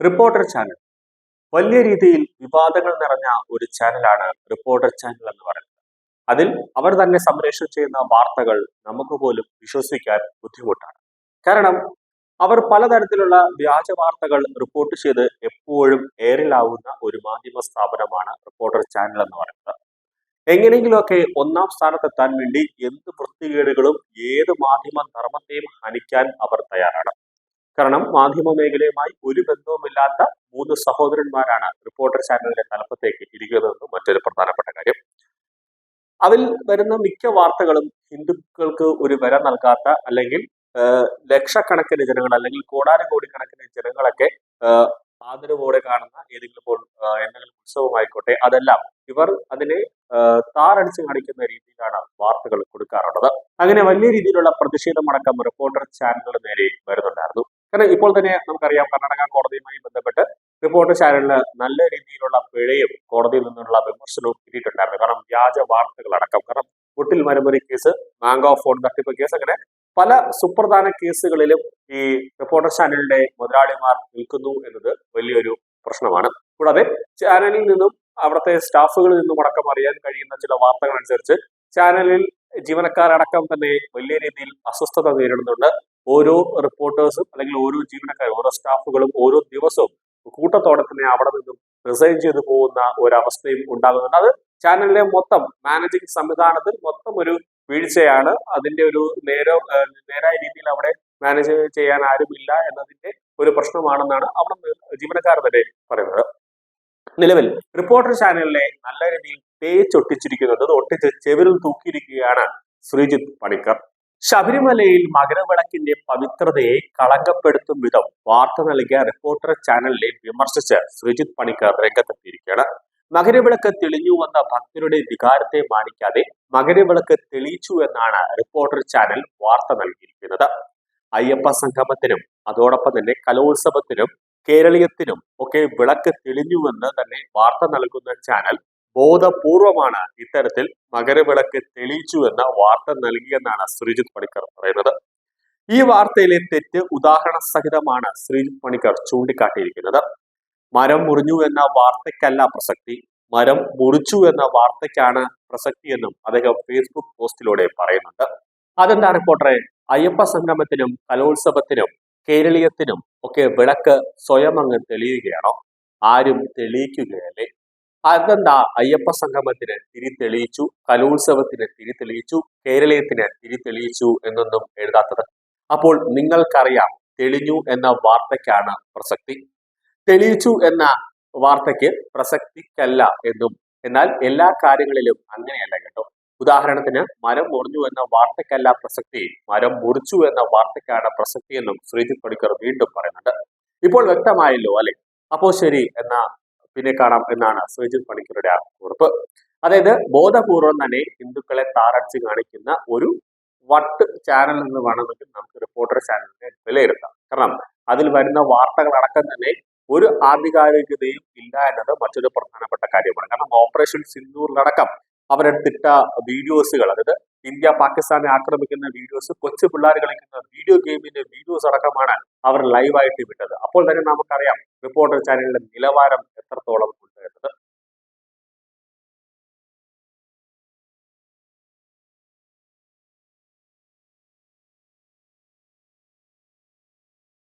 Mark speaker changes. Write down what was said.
Speaker 1: Reporter channel. വലിയ രീതിയിൽ വിവാദങ്ങൾ നിറഞ്ഞ ഒരു ചാനലാണ് റിപ്പോർട്ടർ ചാനൽ എന്ന് പറയുന്നത്. അതിൽ അവർ തന്നെ സംപ്രേഷണം ചെയ്യുന്ന വാർത്തകൾ നമുക്ക് പോലും വിശ്വസിക്കാൻ ബുദ്ധിമുട്ടാണ്. കാരണം അവർ പലതരത്തിലുള്ള വ്യാജ വാർത്തകൾ റിപ്പോർട്ട് ചെയ്ത് എപ്പോഴും എയറിലാവുന്ന ഒരു മാധ്യമ സ്ഥാപനമാണ് റിപ്പോർട്ടർ ചാനൽ എന്ന് പറയുന്നത്. എങ്ങനെയെങ്കിലുമൊക്കെ ഒന്നാം സ്ഥാനത്തെത്താൻ വേണ്ടി എന്ത് വൃത്തികേടുകളും ഏത് മാധ്യമ ധർമ്മത്തെയും ഹനിക്കാൻ അവർ തയ്യാറാണ്. കാരണം മാധ്യമ മേഖലയുമായി ഒരു ബന്ധവുമില്ലാത്ത മൂന്ന് സഹോദരന്മാരാണ് റിപ്പോർട്ടർ ചാനലിന്റെ തലപ്പത്തേക്ക് ഇരിക്കുന്നതെന്ന് മറ്റൊരു പ്രധാനപ്പെട്ട കാര്യം. അതിൽ വരുന്ന മിക്ക വാർത്തകളും ഹിന്ദുക്കൾക്ക് ഒരു വില നൽകാത്ത അല്ലെങ്കിൽ ലക്ഷക്കണക്കിന് ജനങ്ങൾ അല്ലെങ്കിൽ കോടാനുകോടി കണക്കിന് ജനങ്ങളൊക്കെ ആദരവോടെ കാണുന്ന ഏതെങ്കിലും എന്തെങ്കിലും ഉത്സവമായിക്കോട്ടെ അതെല്ലാം ഇവർ അതിനെ താറടിച്ച് കാണിക്കുന്ന രീതിയിലാണ് വാർത്തകൾ കൊടുക്കാറുള്ളത്. അങ്ങനെ വലിയ രീതിയിലുള്ള പ്രതിഷേധമടക്കം റിപ്പോർട്ടർ ചാനലുകൾ നേരെ വരുന്നുണ്ടായിരുന്നു. കാരണം ഇപ്പോൾ തന്നെ നമുക്കറിയാം കർണാടക കോടതിയുമായി ബന്ധപ്പെട്ട് റിപ്പോർട്ട് ചാനലിന് നല്ല രീതിയിലുള്ള പിഴയും കോടതിയിൽ നിന്നുള്ള വിമർശനവും കിട്ടിയിട്ടുണ്ടായിരുന്നു. കാരണം വ്യാജ വാർത്തകൾ അടക്കം. കാരണം കുട്ടിൽ മരമുറി കേസ് മാങ്കോ ഫോൺ തട്ടിപ്പ് കേസ് അങ്ങനെ പല സുപ്രധാന കേസുകളിലും ഈ റിപ്പോർട്ടർ ചാനലിന്റെ മുതലാളിമാർ നിൽക്കുന്നു എന്നത് വലിയൊരു പ്രശ്നമാണ്. കൂടാതെ ചാനലിൽ നിന്നും അവിടുത്തെ സ്റ്റാഫുകളിൽ നിന്നും അടക്കം അറിയാൻ കഴിയുന്ന ചില വാർത്തകൾ അനുസരിച്ച് ചാനലിൽ ജീവനക്കാരടക്കം തന്നെ വലിയ രീതിയിൽ അസ്വസ്ഥത നേരിടുന്നുണ്ട്. ഓരോ റിപ്പോർട്ടേഴ്സും അല്ലെങ്കിൽ ഓരോ ജീവനക്കാരും ഓരോ സ്റ്റാഫുകളും ഓരോ ദിവസവും കൂട്ടത്തോടെ തന്നെ അവിടെ നിന്നും റിസൈൻ ചെയ്തു പോകുന്ന ഒരവസ്ഥയും ഉണ്ടാകുന്നുണ്ട്. അത് ചാനലിലെ മൊത്തം മാനേജിംഗ് സംവിധാനത്തിൽ മൊത്തം ഒരു വീഴ്ചയാണ്. അതിന്റെ ഒരു നേര നേരായ രീതിയിൽ അവിടെ മാനേജ് ചെയ്യാൻ ആരുമില്ല എന്നതിന്റെ ഒരു പ്രശ്നമാണെന്നാണ് അവിടെ ജീവനക്കാർ തന്നെ പറയുന്നത്. നിലവിൽ റിപ്പോർട്ടർ ചാനലിനെ നല്ല രീതിയിൽ തേച്ചൊട്ടിച്ചിരിക്കുന്നത് ഒട്ടിച്ച് ചെവിരിൽ തൂക്കിയിരിക്കുകയാണ് ശ്രീജിത്ത് പണിക്കർ. ശബരിമലയിൽ മകരവിളക്കിന്റെ പവിത്രതയെ കളങ്കപ്പെടുത്തും വിധം വാർത്ത നൽകിയ റിപ്പോർട്ടർ ചാനലിനെ വിമർശിച്ച് ശ്രീജിത് പണിക്കർ രംഗത്തെത്തിയിരിക്കുകയാണ്. മകരവിളക്ക് തെളിഞ്ഞു വന്ന ഭക്തരുടെ വികാരത്തെ മാനിക്കാതെ മകരവിളക്ക് തെളിയിച്ചു എന്നാണ് റിപ്പോർട്ടർ ചാനൽ വാർത്ത നൽകിയിരിക്കുന്നത്. അയ്യപ്പ സംഗമത്തിനും അതോടൊപ്പം തന്നെ കലോത്സവത്തിനും കേരളീയത്തിനും ഒക്കെ വിളക്ക് തെളിഞ്ഞുവെന്ന് തന്നെ വാർത്ത നൽകുന്ന ചാനൽ ബോധപൂർവമാണ് ഇത്തരത്തിൽ മകരവിളക്ക് തെളിയിച്ചു എന്ന വാർത്ത നൽകിയെന്നാണ് ശ്രീജിത് പണിക്കർ പറയുന്നത്. ഈ വാർത്തയിലെ തെറ്റ് ഉദാഹരണ സഹിതമാണ് ശ്രീജിത് പണിക്കർ ചൂണ്ടിക്കാട്ടിയിരിക്കുന്നത്. മരം മുറിഞ്ഞു എന്ന വാർത്തയ്ക്കല്ല പ്രസക്തി. മരം മുറിച്ചു എന്ന വാർത്തയ്ക്കാണ് പ്രസക്തി എന്നും അദ്ദേഹം ഫേസ്ബുക്ക് പോസ്റ്റിലൂടെ പറയുന്നുണ്ട്. അതെന്താ റിപ്പോർട്ടറെ? അയ്യപ്പ സംഗമത്തിനും കലോത്സവത്തിനും കേരളീയത്തിനും ഒക്കെ വിളക്ക് സ്വയം അങ്ങ് തെളിയുകയാണോ? ആരും തെളിയിക്കുകയല്ലേ? അതെന്താ? അയ്യപ്പ സംഗമത്തിന് തിരി തെളിയിച്ചു കലോത്സവത്തിന് തിരി തെളിയിച്ചു കേരളീയത്തിന് തിരി തെളിയിച്ചു എന്നൊന്നും എഴുതാത്തത്. അപ്പോൾ നിങ്ങൾക്കറിയാം തെളിഞ്ഞു എന്ന വാർത്തയ്ക്കാണ് പ്രസക്തി. തെളിയിച്ചു എന്ന വാർത്തയ്ക്ക് പ്രസക്തിക്കല്ല എന്നും എന്നാൽ എല്ലാ കാര്യങ്ങളിലും അങ്ങനെയല്ല കേട്ടോ. ഉദാഹരണത്തിന് മരം മുറിഞ്ഞു എന്ന വാർത്തയ്ക്കല്ല പ്രസക്തി മരം മുറിച്ചു എന്ന വാർത്തയ്ക്കാണ് പ്രസക്തി എന്നും ശ്രീജിത് പണിക്കർ വീണ്ടും പറയുന്നുണ്ട്. ഇപ്പോൾ വ്യക്തമായല്ലോ അല്ലെ? അപ്പോ ശരി എന്ന പിന്നെ കാണാം എന്നാണ് സുജിത് പണിക്കരുടെ ആ കുറിപ്പ്. അതായത് ബോധപൂർവം തന്നെ ഹിന്ദുക്കളെ താറടിച്ച് കാണിക്കുന്ന ഒരു വട്ട് ചാനൽ എന്ന് വേണമെങ്കിൽ നമുക്ക് റിപ്പോർട്ടർ ചാനലിനെ വിലയിരുത്താം. കാരണം അതിൽ വരുന്ന വാർത്തകളടക്കം തന്നെ ഒരു ആധികാരികതയും ഇല്ല എന്നത് മറ്റൊരു പ്രധാനപ്പെട്ട കാര്യമാണ്. കാരണം ഓപ്പറേഷൻ സിന്ദൂറിലടക്കം അവരെടുത്തിട്ട വീഡിയോസുകൾ അതായത് ഇന്ത്യ പാകിസ്ഥാനെ ആക്രമിക്കുന്ന വീഡിയോസ് കൊച്ചു പിള്ളേർ കളിക്കുന്ന വീഡിയോ ഗെയിമിന്റെ വീഡിയോസ് അടക്കമാണ് അവർ ലൈവായിട്ട് വിട്ടത് അപ്പോൾ തന്നെ നമുക്കറിയാം റിപ്പോർട്ടർ ചാനലിന്റെ നിലവാരം എത്രത്തോളം